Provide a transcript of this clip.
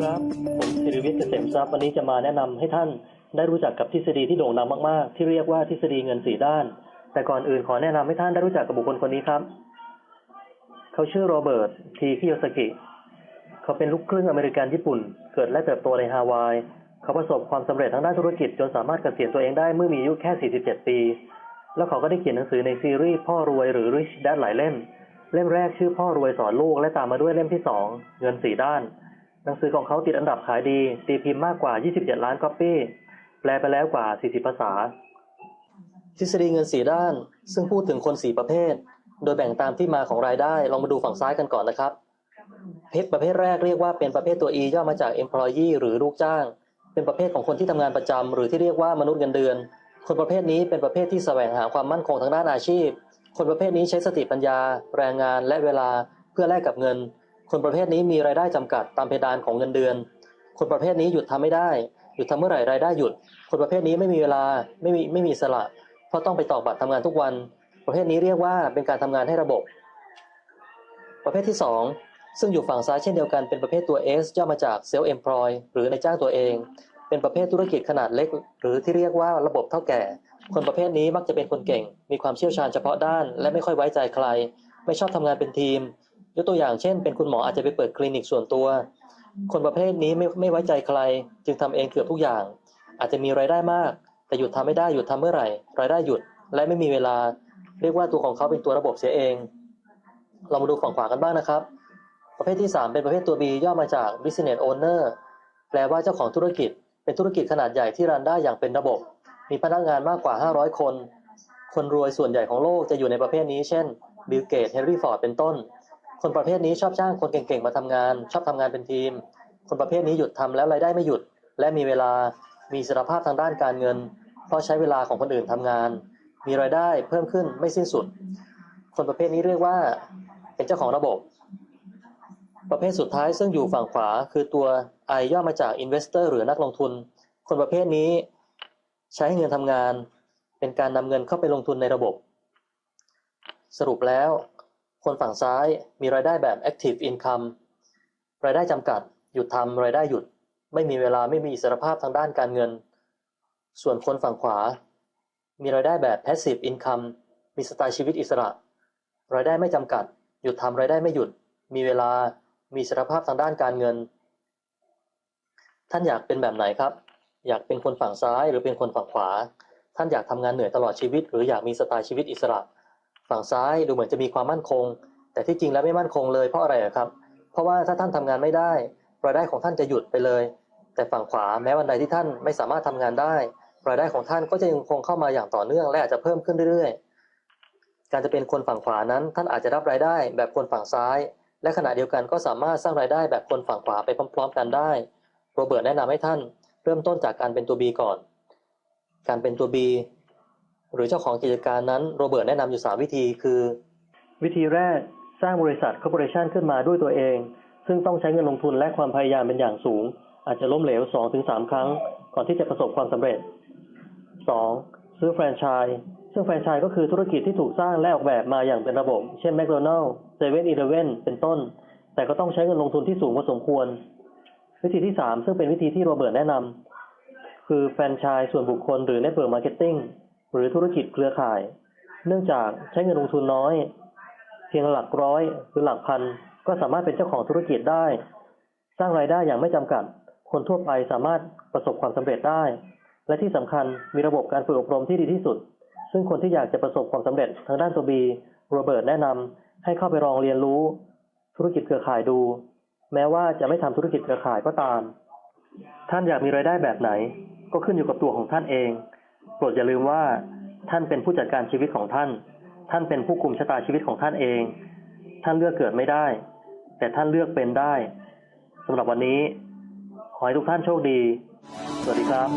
ครับ ผมศิริวิทย์เกษมทรัพย์วันนี้จะมาแนะนำให้ท่านได้รู้จักกับทฤษฎีที่โด่งดังมาก ๆ ที่เรียกว่าทฤษฎีเงินสีด้าน แต่ก่อนอื่นขอแนะนำให้ท่านได้รู้จักกับบุคคลคนนี้ครับ เขาชื่อโรเบิร์ตทีคิโยสกิ เขาเป็นลูกครึ่งอเมริกันญี่ปุ่น เกิดและเติบโตในฮาวาย เขาประสบความสำเร็จทางด้านธุรกิจจนสามารถเกษียณตัวเองได้เมื่อมีอายุแค่ 47 ปี แล้วเขาก็ได้เขียนหนังสือในซีรีส์พ่อรวยหรือ Rich Dad หลายเล่ม เล่มแรกชื่อพ่อรวยสอนลูกและตามมาด้วยเล่มที่สองเงินสีด้าน นังสือของเขาติดอันดับขายดี ตีพิมพ์มากกว่า 27 ล้านก๊อปปี้ แปลไปแล้วกว่า 40 ภาษา ทฤษฎีเงินสีด้าน ซึ่งพูดถึงคนสีประเภท โดยแบ่งตามที่มาของรายได้ ลองมาดูฝั่งซ้ายกันก่อนนะครับ เพศประเภทแรกเรียกว่าเป็นประเภทตัว E ย่อมาจาก employee หรือลูกจ้าง เป็นประเภทของคนที่ทำงานประจำหรือที่เรียกว่ามนุษย์เงินเดือน คนประเภทนี้เป็นประเภทที่แสวงหาความมั่นคงทางด้านอาชีพ คนประเภทนี้ใช้สติปัญญา แรงงานและเวลาเพื่อแลกกับเงิน คนประเภทนี้มีรายได้จำกัดตามเพดานของเงินเดือน คนประเภทนี้หยุดทำไม่ได้ หยุดทำเมื่อไหร่รายได้หยุด คนประเภทนี้ไม่มีเวลาไม่มีไม่มีสละเพราะต้องไปตอกบัตรทำงานทุกวัน ประเภทนี้เรียกว่าเป็นการทำงานให้ระบบ ประเภทที่สองซึ่งอยู่ฝั่งซ้ายเช่นเดียวกันเป็นประเภทตัว S ย่อมาจาก self employ หรือในายจ้างตัวเอง เป็นประเภทธุรกิจขนาดเล็ก หรือที่เรียกว่าระบบเท่าแก่ คนประเภทนี้มักจะเป็นคนเก่ง มีความเชี่ยวชาญเฉพาะด้าน และไม่ค่อยไว้ใจใคร ไม่ชอบทำงานเป็นทีม ยกตัวอย่างเช่น เป็นคุณหมออาจจะไปเปิดคลินิกส่วนตัว คนประเภทนี้ไม่ไม่ไว้ใจใคร จึงทำเองเกือบทุกอย่าง อาจจะมีรายได้มาก แต่หยุดทำไม่ได้หยุดทำเมื่อไหร่ รายได้หยุดและไม่มีเวลา เรียกว่าตัวของเขาเป็นตัวระบบเสียเอง เรามาดูฝั่งขวากันบ้างนะครับ ประเภทที่ 3 เป็นประเภทตัว B ย่อมาจาก business owner แปลว่าเจ้าของธุรกิจ เป็นธุรกิจขนาดใหญ่ที่รันได้อย่างเป็นระบบ มีพนักงานมากกว่า 500 คน คนรวยส่วนใหญ่ของโลกจะอยู่ในประเภทนี้ เช่นบิลเกตเฮนรี่ฟอร์ดเป็นต้น คนประเภทนี้ชอบจ้างคนเก่งๆมาทำงาน ชอบทำงานเป็นทีม คนประเภทนี้หยุดทำแล้วรายได้ไม่หยุด และมีเวลามีอิสรภาพทางด้านการเงิน เพราะใช้เวลาของคนอื่นทำงาน มีรายได้เพิ่มขึ้นไม่สิ้นสุด คนประเภทนี้เรียกว่า เป็นเจ้าของระบบ ประเภทสุดท้ายซึ่งอยู่ฝั่งขวา คือตัว I ย่อมาจาก investor หรือนักลงทุน คนประเภทนี้ ใช้เงินทำงาน เป็นการนำเงินเข้าไปลงทุนในระบบสรุปแล้ว คนฝั่งซ้ายมีรายได้แบบ active income รายได้จำกัด หยุดทำรายได้หยุด ไม่มีเวลาไม่มีอิสรภาพทางด้านการเงิน ส่วนคนฝั่งขวา มีรายได้แบบ passive income มีสไตล์ชีวิตอิสระ รายได้ไม่จำกัด หยุดทำรายได้ไม่หยุด มีเวลามีอิสรภาพทางด้านการเงิน ท่านอยากเป็นแบบไหนครับ อยากเป็นคนฝั่งซ้ายหรือเป็นคนฝั่งขวา ท่านอยากทำงานเหนื่อยตลอดชีวิต หรืออยากมีสไตล์ชีวิตอิสระ ฝั่งซ้ายดูเหมือนจะมีความมั่นคง แต่ที่จริงแล้วไม่มั่นคงเลยเพราะอะไรครับ เพราะว่าถ้าท่านทำงานไม่ได้รายได้ของท่านจะหยุดไปเลย แต่ฝั่งขวาแม้วันใดที่ท่านไม่สามารถทำงานได้ รายได้ของท่านก็จะยังคงเข้ามาอย่างต่อเนื่องและอาจจะเพิ่มขึ้นเรื่อยๆ การจะเป็นคนฝั่งขวานั้น ท่านอาจจะรับรายได้แบบคนฝั่งซ้าย และขณะเดียวกันก็สามารถสร้างรายได้แบบคนฝั่งขวาไปพร้อม ๆ กันได้ โรเบิร์ตแนะนำให้ท่าน เริ่มต้นจากการเป็นตัว B ก่อน การเป็นตัว B หรือเจ้าของกิจการนั้นโรเบิร์ตแนะนำอยู่ 3 วิธีคือ วิธีแรกสร้างบริษัทคอร์ปอเรชันขึ้นมาด้วยตัวเอง ซึ่งต้องใช้เงินลงทุนและความพยายามเป็นอย่างสูง อาจจะล้มเหลว 2-3 ครั้ง ก่อนที่จะประสบความสำเร็จ 2. ซื้อแฟรนไชส์ซึ่งแฟรนไชส์ก็คือธุรกิจที่ถูกสร้างและออกแบบมาอย่างเป็นระบบ เช่นแมคโดนัลล์เซเว่นอีเลเว่นเป็นต้น แต่ก็ต้องใช้เงินลงทุนที่สูงพอสมควร วิธีที่ 3 ซึ่งเป็นวิธีที่โรเบิร์ตแนะนำคือแฟรนไชส์ส่วนบุคคลหรือ Network Marketing หรือธุรกิจเครือข่าย เนื่องจากใช้เงินลงทุนน้อย เพียงหลักร้อยหรือหลักพัน ก็สามารถเป็นเจ้าของธุรกิจได้ สร้างรายได้อย่างไม่จำกัด คนทั่วไปสามารถประสบความสำเร็จได้ และที่สำคัญมีระบบการฝึกอบรมที่ดีที่สุด ซึ่งคนที่อยากจะประสบความสำเร็จทางด้านตัวบีโรเบิร์ตแนะนำให้เข้าไปลองเรียนรู้ ธุรกิจเครือข่ายดู แม้ว่าจะไม่ทำธุรกิจเครือข่ายก็ตาม ท่านอยากมีรายได้แบบไหน ก็ขึ้นอยู่กับตัวของท่านเอง ปรดอย่าลืมว่าท่านเป็นผู้จัดการชีวิตของท่าน ท่านเป็นผู้คุมชะตาชีวิตของท่านเอง ท่านเลือกเกิดไม่ได้ แต่ท่านเลือกเป็นได้สำหรับวันนี้ ขอให้ทุกท่านโชคดี สวัสดีครับ